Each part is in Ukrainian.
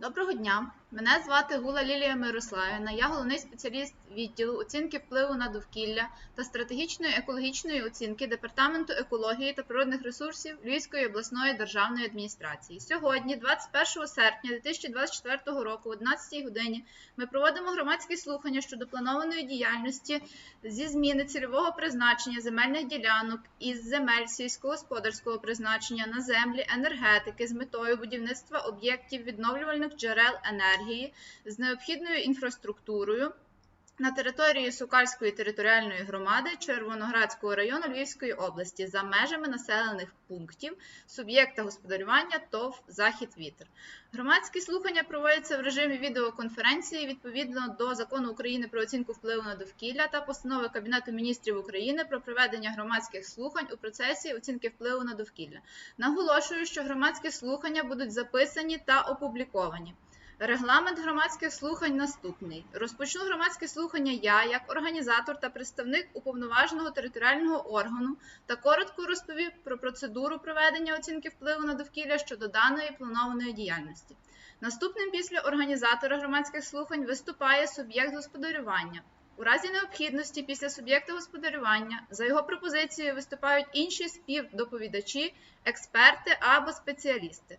Доброго дня! Мене звати Гула Лілія Мирославівна. Я головний спеціаліст відділу оцінки впливу на довкілля та стратегічної екологічної оцінки Департаменту екології та природних ресурсів Львівської обласної державної адміністрації. Сьогодні, 21 серпня 2024 року, о 11 годині, ми проводимо громадські слухання щодо планованої діяльності зі зміни цільового призначення земельних ділянок із земель сільськогосподарського призначення на землі енергетики з метою будівництва об'єктів відновлювальних джерел енергії з необхідною інфраструктурою на території Сукальської територіальної громади Червоноградського району Львівської області за межами населених пунктів суб'єкта господарювання ТОВ Захід Вітер. Громадські слухання проводяться в режимі відеоконференції відповідно до закону України про оцінку впливу на довкілля та постанови Кабінету міністрів України про проведення громадських слухань у процесі оцінки впливу на довкілля. Наголошую, що громадські слухання будуть записані та опубліковані. Регламент громадських слухань наступний. Розпочну громадське слухання я, як організатор та представник уповноваженого територіального органу, та коротко розповів про процедуру проведення оцінки впливу на довкілля щодо даної планованої діяльності. Наступним після організатора громадських слухань виступає суб'єкт господарювання. У разі необхідності після суб'єкта господарювання за його пропозицією виступають інші співдоповідачі, експерти або спеціалісти.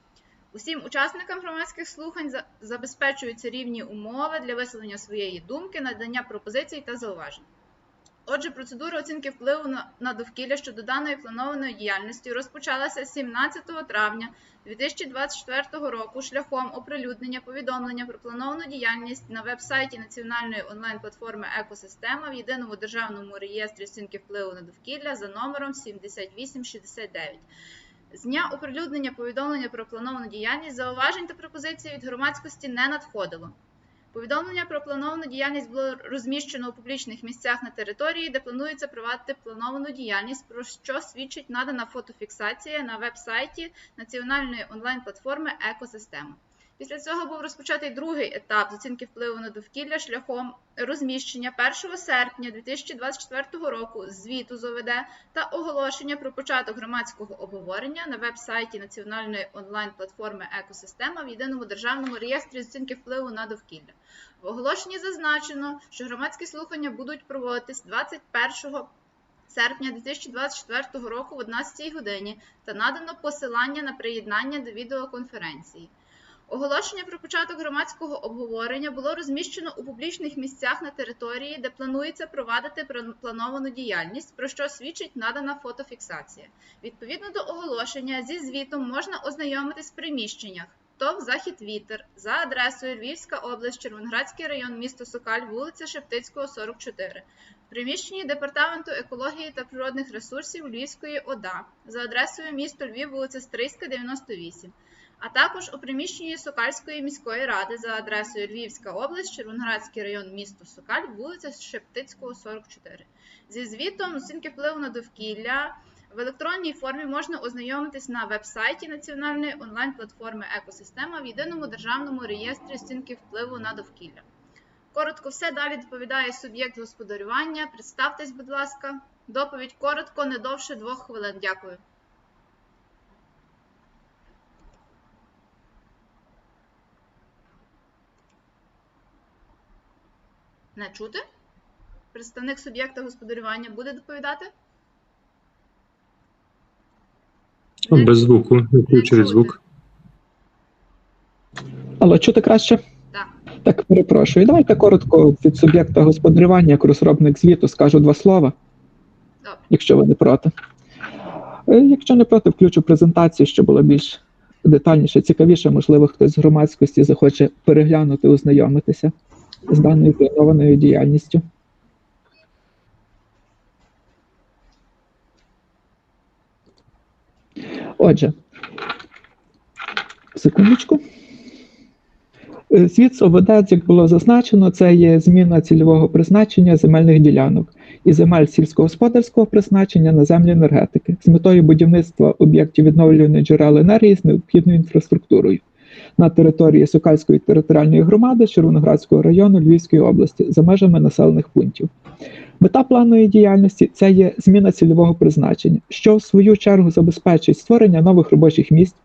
Усім учасникам громадських слухань забезпечуються рівні умови для висловлення своєї думки, надання пропозицій та зауважень. Отже, процедура оцінки впливу на, довкілля щодо даної планованої діяльності розпочалася 17 травня 2024 року шляхом оприлюднення повідомлення про плановану діяльність на веб-сайті національної онлайн-платформи Екосистема в єдиному державному реєстрі оцінки впливу на довкілля за номером 7869. З дня оприлюднення повідомлення про плановану діяльність зауважень та пропозицій від громадськості не надходило. Повідомлення про плановану діяльність було розміщено у публічних місцях на території, де планується провадити плановану діяльність, про що свідчить надана фотофіксація на веб-сайті національної онлайн-платформи Екосистема. Після цього був розпочатий другий етап з оцінки впливу на довкілля шляхом розміщення 1 серпня 2024 року звіту з ОВД та оголошення про початок громадського обговорення на веб-сайті національної онлайн-платформи Екосистема в єдиному державному реєстрі з оцінки впливу на довкілля. В оголошенні зазначено, що громадські слухання будуть проводитись 21 серпня 2024 року в 11 годині та надано посилання на приєднання до відеоконференції. Оголошення про початок громадського обговорення було розміщено у публічних місцях на території, де планується провадити плановану діяльність, про що свідчить надана фотофіксація. Відповідно до оголошення, зі звітом можна ознайомитись в приміщеннях. ТОВ Захід Вітер за адресою Львівська область, Червоноградський район, місто Сокаль, вулиця Шептицького, 44. В приміщенні Департаменту екології та природних ресурсів Львівської ОДА за адресою місто Львів, вулиця Стрийська, 98 а також у приміщенні Сокальської міської ради за адресою Львівська область, Червоноградський район, місто Сокаль, вулиця Шептицького, 44. Зі звітом оцінки впливу на довкілля в електронній формі можна ознайомитись на веб-сайті національної онлайн-платформи Екосистема в єдиному державному реєстрі оцінки впливу на довкілля. Коротко все далі доповідає суб'єкт господарювання. Представтесь, будь ласка. Доповідь коротко, не довше двох хвилин. Дякую. Не чути? Представник суб'єкта господарювання буде доповідати? Не Без звуку, не чути. через звук. Але чути краще? Так. Так, перепрошую. Давайте коротко від суб'єкта господарювання, як розробник звіту, скажу два слова, Добре. якщо ви не проти. Е, Якщо не проти, включу презентацію, щоб було більш детальніше, цікавіше, можливо, хтось з громадськості захоче переглянути, ознайомитися з даною планованою діяльністю. Отже, секундочку. Е, Звіт як було зазначено, це є зміна цільового призначення земельних ділянок і земель сільськогосподарського призначення на землі енергетики з метою будівництва об'єктів відновлюваних джерел енергії з необхідною інфраструктурою на території Сокальської територіальної громади Червоноградського району Львівської області за межами населених пунктів. Мета планової діяльності це є зміна цільового призначення, що в свою чергу забезпечить створення нових робочих місць,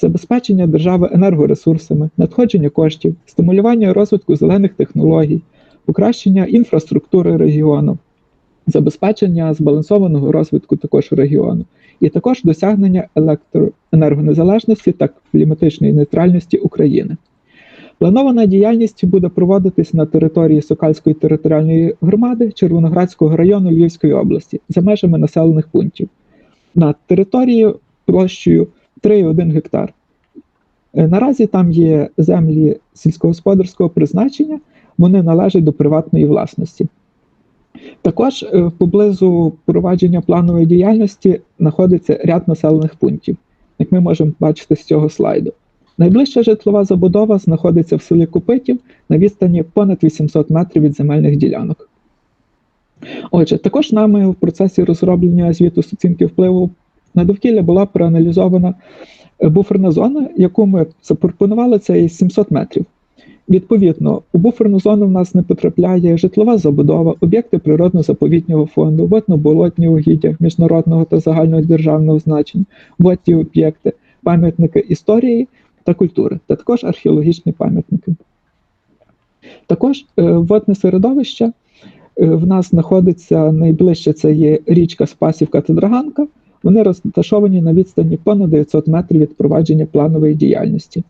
забезпечення держави енергоресурсами, надходження коштів, стимулювання розвитку зелених технологій, покращення інфраструктури регіону, забезпечення збалансованого розвитку також регіону, і також досягнення електроенергонезалежності та кліматичної нейтральності України. Планована діяльність буде проводитись на території Сокальської територіальної громади Червоноградського району Львівської області за межами населених пунктів на території площею 3,1 гектар. Е, Наразі там є землі сільськогосподарського призначення, вони належать до приватної власності. Також е, поблизу провадження планової діяльності знаходиться ряд населених пунктів, як ми можемо бачити з цього слайду. Найближча житлова забудова знаходиться в селі Копитів на відстані понад 800 метрів від земельних ділянок. Отже, також нами в процесі розроблення звіту з оцінки впливу на довкілля була проаналізована е, буферна зона, яку ми запропонували, це є 700 метрів. Відповідно, у буферну зону в нас не потрапляє житлова забудова, об'єкти природно-заповітнього фонду, водно-болотні угіддя міжнародного та загального державного значення, водні об'єкти, пам'ятники історії та культури, та також археологічні пам'ятники. Також е, водне середовище е, в нас знаходиться найближче це є річка Спасівка та Драганка. Вони розташовані на відстані понад 900 метрів від провадження планової діяльності.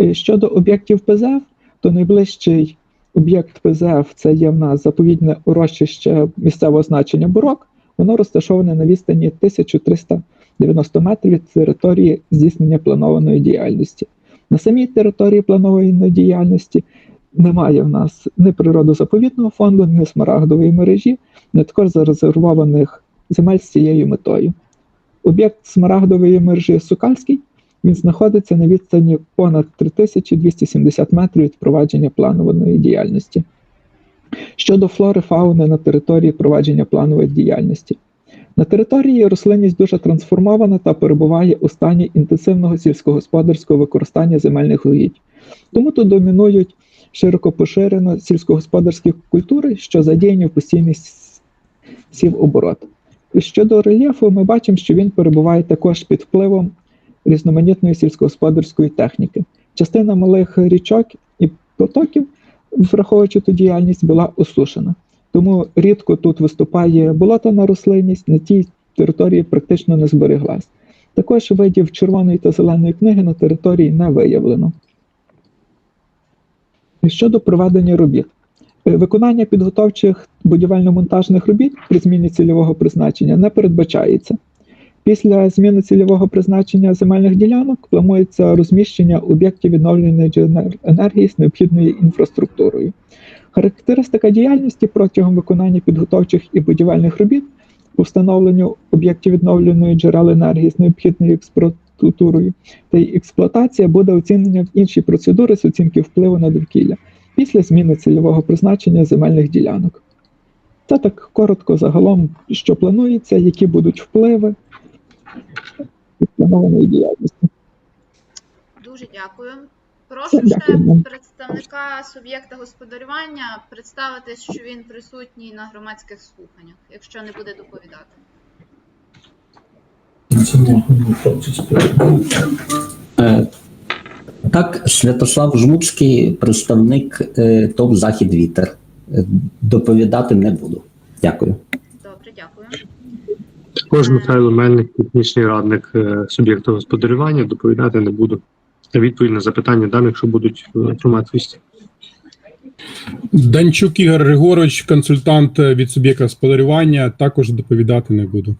Е, Щодо об'єктів ПЗФ, то найближчий об'єкт ПЗФ це є в нас заповідне урочище місцевого значення Бурок. Воно розташоване на відстані 1390 метрів від території здійснення планованої діяльності. На самій території планованої діяльності немає в нас ні природозаповідного фонду, ні смарагдової мережі, ні також зарезервованих земель з цією метою. Об'єкт смарагдової мережі Сукальський він знаходиться на відстані понад 3270 метрів від провадження планованої діяльності. Щодо флори фауни на території провадження планової діяльності. На території рослинність дуже трансформована та перебуває у стані інтенсивного сільськогосподарського використання земельних угідь. Тому тут домінують широко поширено сільськогосподарські культури, що задіяні в постійний с- сівоборот. Щодо рельєфу, ми бачимо, що він перебуває також під впливом різноманітної сільськогосподарської техніки. Частина малих річок і потоків, враховуючи ту діяльність, була осушена. Тому рідко тут виступає болотана рослинність, на тій території практично не збереглась. Також видів червоної та зеленої книги на території не виявлено. Щодо проведення робіт. Е, Виконання підготовчих будівельно-монтажних робіт при зміні цільового призначення не передбачається. Після зміни цільового призначення земельних ділянок планується розміщення об'єктів відновлення енергії з необхідною інфраструктурою. Характеристика діяльності протягом виконання підготовчих і будівельних робіт по встановленню об'єктів відновленої джерел енергії з необхідною інфраструктурою та експлуатація буде оцінення в інші процедури з оцінки впливу на довкілля після зміни цільового призначення земельних ділянок. Це так коротко загалом, що планується, які будуть впливи від діяльності. Дуже дякую. Прошу ще представника суб'єкта господарювання представитись, що він присутній на громадських слуханнях, якщо не буде доповідати. Е, Так, Святослав Жмуцький, представник е, ТОВ Захід Вітер. Е, Доповідати не буду. Дякую. Добре, дякую. Також Михайло Мельник, технічний радник е, суб'єкту господарювання, доповідати не буду. Відповідь на запитання дам, якщо будуть в громадськості. Данчук Ігор Григорович, консультант від суб'єкта господарювання, також доповідати не буду.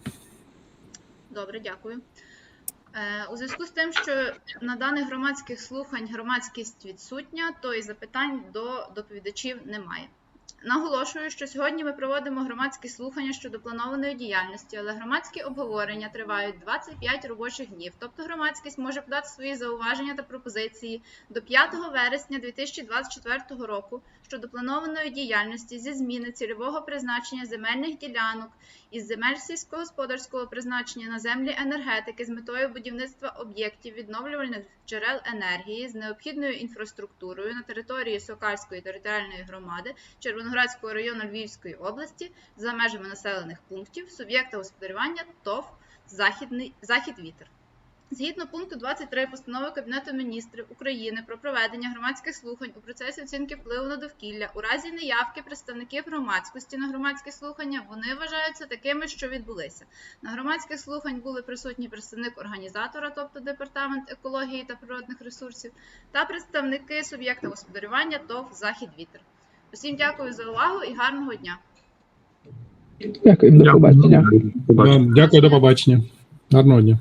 Добре, дякую. Е, У зв'язку з тим, що на даних громадських слухань громадськість відсутня, то і запитань до доповідачів немає. Наголошую, що сьогодні ми проводимо громадські слухання щодо планованої діяльності, але громадські обговорення тривають 25 робочих днів. Тобто громадськість може подати свої зауваження та пропозиції до 5 вересня 2024 року щодо планованої діяльності зі зміни цільового призначення земельних ділянок із земель сільськогосподарського призначення на землі енергетики з метою будівництва об'єктів відновлювальних джерел енергії з необхідною інфраструктурою на території Сокальської територіальної громади Червоноградського району Львівської області за межами населених пунктів суб'єкта господарювання ТОВ Захід Вітер. Згідно пункту 23 постанови Кабінету міністрів України про проведення громадських слухань у процесі оцінки впливу на довкілля у разі неявки представників громадськості на громадські слухання вони вважаються такими, що відбулися. На громадських слухань були присутні представник організатора, тобто департамент екології та природних ресурсів, та представники суб'єкта господарювання ТОВ Захід Вітер. Усім дякую за увагу і гарного дня. Дякую, до побачення. Дякую, до побачення. Гарного дня.